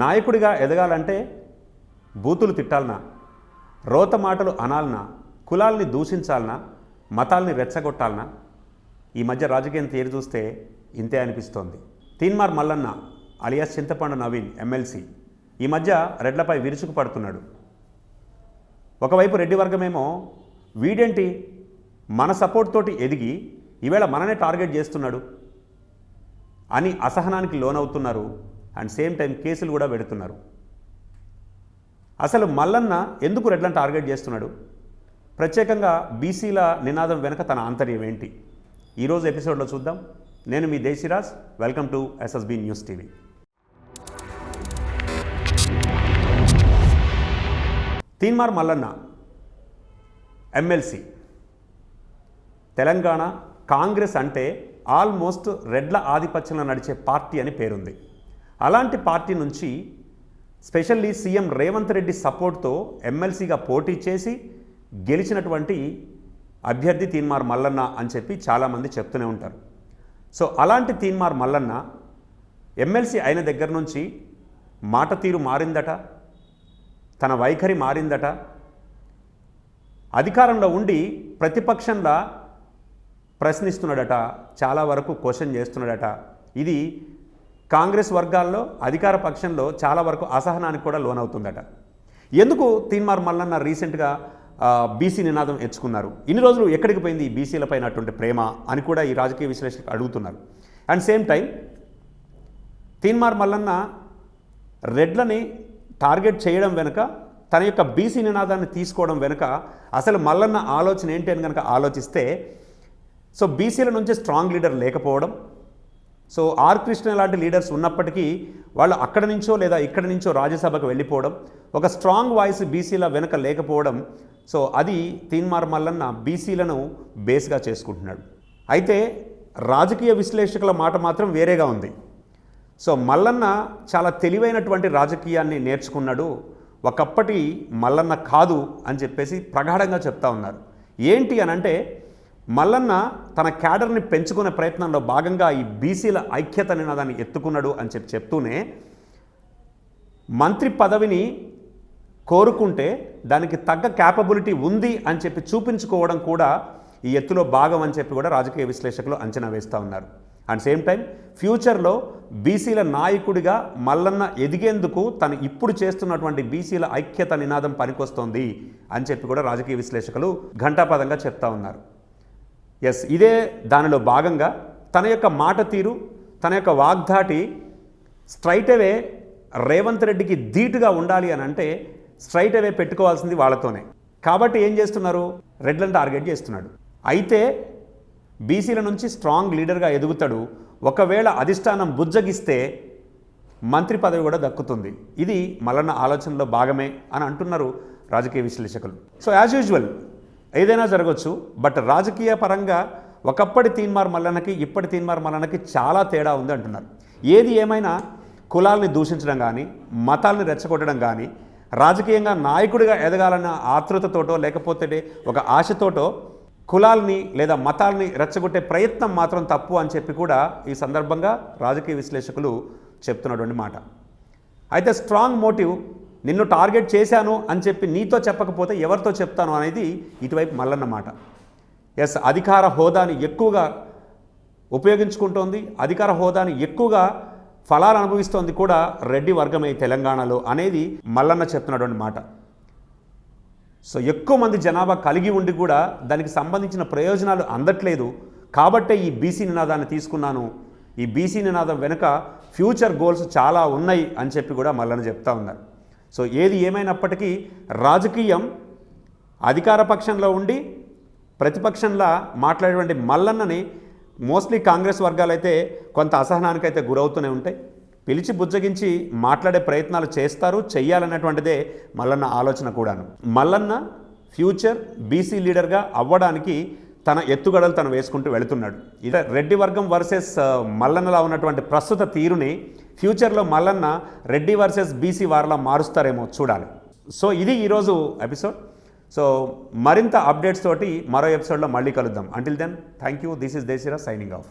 నాయకుడిగా ఎదగాలంటే బూతులు తిట్టాలనా? రోత మాటలు అనాలనా? కులాల్ని దూషించాలనా? మతాల్ని రెచ్చగొట్టాలనా? ఈ మధ్య రాజకీయం తీరు చూస్తే ఇంతే అనిపిస్తోంది. తీన్మార్ మల్లన్న అలియాస్ చింతపండు నవీన్ ఎమ్మెల్సీ ఈ మధ్య రెడ్లపై విరుచుకు పడుతున్నాడు. ఒకవైపు రెడ్డి వర్గమేమో వీడేంటి? మన సపోర్ట్ తోటి ఎదిగి ఈవేళ మననే టార్గెట్ చేస్తున్నాడు అని అసహనానికి లోనవుతున్నారు అండ్ సేమ్ టైం కేసులు కూడా పెడుతున్నారు. అసలు మల్లన్న ఎందుకు రెడ్లను టార్గెట్ చేస్తున్నాడు? ప్రత్యేకంగా బీసీల నినాదం వెనుక తన ఆంతర్యం ఏంటి? ఈరోజు ఎపిసోడ్లో చూద్దాం. నేను మీ Desiraj. Welcome to SSB news TV Teenmar Mallanna MLC. Telangana Congress అంటే ఆల్మోస్ట్ రెడ్ల ఆధిపత్యంలో నడిచే పార్టీ అని పేరుంది. అలాంటి పార్టీ నుంచి స్పెషల్లీ సీఎం రేవంత్ రెడ్డి సపోర్ట్తో ఎమ్మెల్సీగా పోటీ చేసి గెలిచినటువంటి అభ్యర్థి తీన్మార్ మల్లన్న అని చెప్పి చాలామంది చెప్తూనే ఉంటారు. సో అలాంటి తీన్మార్ మల్లన్న ఎమ్మెల్సీ అయిన దగ్గర నుంచి మాట తీరు మారిందట తన వైఖరి మారిందట అధికారంలో ఉండి ప్రతిపక్షంలా ప్రశ్నిస్తున్నాడట చాలా వరకు క్వశ్చన్ చేస్తున్నాడట. ఇది కాంగ్రెస్ వర్గాల్లో అధికార పక్షంలో చాలా వరకు అసహనానికి కూడా లోనవుతుందట. ఎందుకు తీన్మార్ మల్లన్న రీసెంట్గా బీసీ నినాదం ఎంచుకున్నారు ఇన్ని రోజులు ఎక్కడికి పోయింది ఈ బీసీలపై అటువంటి ప్రేమ అని కూడా ఈ రాజకీయ విశ్లేషకులు అడుగుతున్నారు. And same time Teenmar Mallanna రెడ్లని target చేయడం వెనుక తన యొక్క బీసీ నినాదాన్ని తీసుకోవడం వెనుక అసలు మల్లన్న ఆలోచన ఏంటి అని కనుక ఆలోచిస్తే సో బీసీల నుంచి స్ట్రాంగ్ లీడర్ లేకపోవడం సో ఆర్ కృష్ణ లాంటి లీడర్స్ ఉన్నప్పటికీ వాళ్ళు అక్కడ నుంచో లేదా ఇక్కడ నుంచో రాజ్యసభకు వెళ్ళిపోవడం ఒక స్ట్రాంగ్ వాయిస్ బీసీల వెనుక లేకపోవడం సో అది తీన్మార్ మల్లన్న బీసీలను బేస్గా చేసుకుంటున్నాడు. అయితే రాజకీయ విశ్లేషకుల మాట మాత్రం వేరేగా ఉంది. సో మల్లన్న చాలా తెలివైనటువంటి రాజకీయాన్ని నేర్చుకున్నాడు. ఒకప్పటి మల్లన్న కాదు అని చెప్పేసి ప్రగాఢంగా చెప్తా ఉన్నారు. ఏంటి అని అంటే మల్లన్న తన క్యాడర్ని పెంచుకునే ప్రయత్నంలో భాగంగా ఈ బీసీల ఐక్యత నినాదాన్ని ఎత్తుకున్నాడు అని చెప్పి చెప్తూనే మంత్రి పదవిని కోరుకుంటే దానికి తగ్గ క్యాపబిలిటీ ఉంది అని చెప్పి చూపించుకోవడం కూడా ఈ ఎత్తులో భాగం అని చెప్పి కూడా రాజకీయ విశ్లేషకులు అంచనా వేస్తూ ఉన్నారు. అండ్ సేమ్ టైం ఫ్యూచర్లో బీసీల నాయకుడిగా మల్లన్న ఎదిగేందుకు తను ఇప్పుడు చేస్తున్నటువంటి బీసీల ఐక్యత నినాదం పనికొస్తోంది అని చెప్పి కూడా రాజకీయ విశ్లేషకులు ఘంటాపదంగా చెప్తా ఉన్నారు. ఎస్ ఇదే దానిలో భాగంగా తన యొక్క మాట తీరు తన యొక్క వాగ్దాటి స్ట్రైట్ అవే రేవంత్ రెడ్డికి ధీటుగా ఉండాలి అని అంటే స్ట్రైట్ అవే పెట్టుకోవాల్సింది వాళ్ళతోనే. కాబట్టి ఏం చేస్తున్నారు? రెడ్లను టార్గెట్ చేస్తున్నాడు. అయితే బీసీల నుంచి స్ట్రాంగ్ లీడర్గా ఎదుగుతాడు. ఒకవేళ అధిష్టానం బుజ్జగిస్తే మంత్రి పదవి కూడా దక్కుతుంది. ఇది మల్లన్న ఆలోచనలో భాగమే అని అంటున్నారు రాజకీయ విశ్లేషకులు. సో యాజ్ యూజువల్ ఏదైనా జరగవచ్చు బట్ రాజకీయ పరంగా ఒకప్పటి తీన్మార్ మల్లన్నకి ఇప్పటి తీన్మార్ మల్లన్నకి చాలా తేడా ఉంది అంటున్నారు. ఏది ఏమైనా కులాల్ని దూషించడం కానీ మతాల్ని రెచ్చగొట్టడం కానీ రాజకీయంగా నాయకుడిగా ఎదగాలన్న ఆతృతతోటో లేకపోతే ఒక ఆశతోటో కులాల్ని లేదా మతాల్ని రెచ్చగొట్టే ప్రయత్నం మాత్రం తప్పు అని చెప్పి కూడా ఈ సందర్భంగా రాజకీయ విశ్లేషకులు చెప్తున్నటువంటి మాట. అయితే స్ట్రాంగ్ మోటివ్ నిన్ను టార్గెట్ చేశాను అని చెప్పి నీతో చెప్పకపోతే ఎవరితో చెప్తాను అనేది ఇటువైపు మల్లన్న మాట ఎస్ అధికార హోదాని ఎక్కువగా ఉపయోగించుకుంటోంది. అధికార హోదాని ఎక్కువగా ఫలాలు అనుభవిస్తోంది కూడా రెడ్డి వర్గమే తెలంగాణలో అనేది మల్లన్న చెప్తున్నటువంటి మాట సో ఎక్కువ మంది జనాభా కలిగి ఉండి కూడా దానికి సంబంధించిన ప్రయోజనాలు అందట్లేదు. కాబట్టే ఈ బీసీ నినాదాన్ని తీసుకున్నాను. ఈ బీసీ నినాదం వెనుక ఫ్యూచర్ గోల్స్ చాలా ఉన్నాయి అని చెప్పి కూడా మల్లన్న చెప్తా ఉన్నారు. సో ఏది ఏమైనప్పటికీ రాజకీయం అధికార పక్షంలో ఉండి ప్రతిపక్షంలా మాట్లాడేటువంటి మల్లన్నని మోస్ట్లీ కాంగ్రెస్ వర్గాలైతే కొంత అసహనానికైతే గురవుతూనే ఉంటాయి. పిలిచి బుజ్జగించి మాట్లాడే ప్రయత్నాలు చేస్తారు చెయ్యాలన్నటువంటిదే మల్లన్న ఆలోచన కూడాను. మల్లన్న ఫ్యూచర్ బీసీ లీడర్గా అవ్వడానికి తన ఎత్తుగడలు తను వేసుకుంటూ వెళుతున్నాడు. ఇదే రెడ్డి వర్గం వర్సెస్ మల్లన్నలా ఉన్నటువంటి ప్రస్తుత తీరుని ఫ్యూచర్లో మల్లన్న రెడ్డి వర్సెస్ బీసీ వారిలా మారుస్తారేమో చూడాలి. సో ఇది ఈరోజు ఎపిసోడ్. సో మరింత అప్డేట్స్ తోటి మరో ఎపిసోడ్లో మళ్ళీ కలుద్దాం. Until then thank you this is Desiraj signing off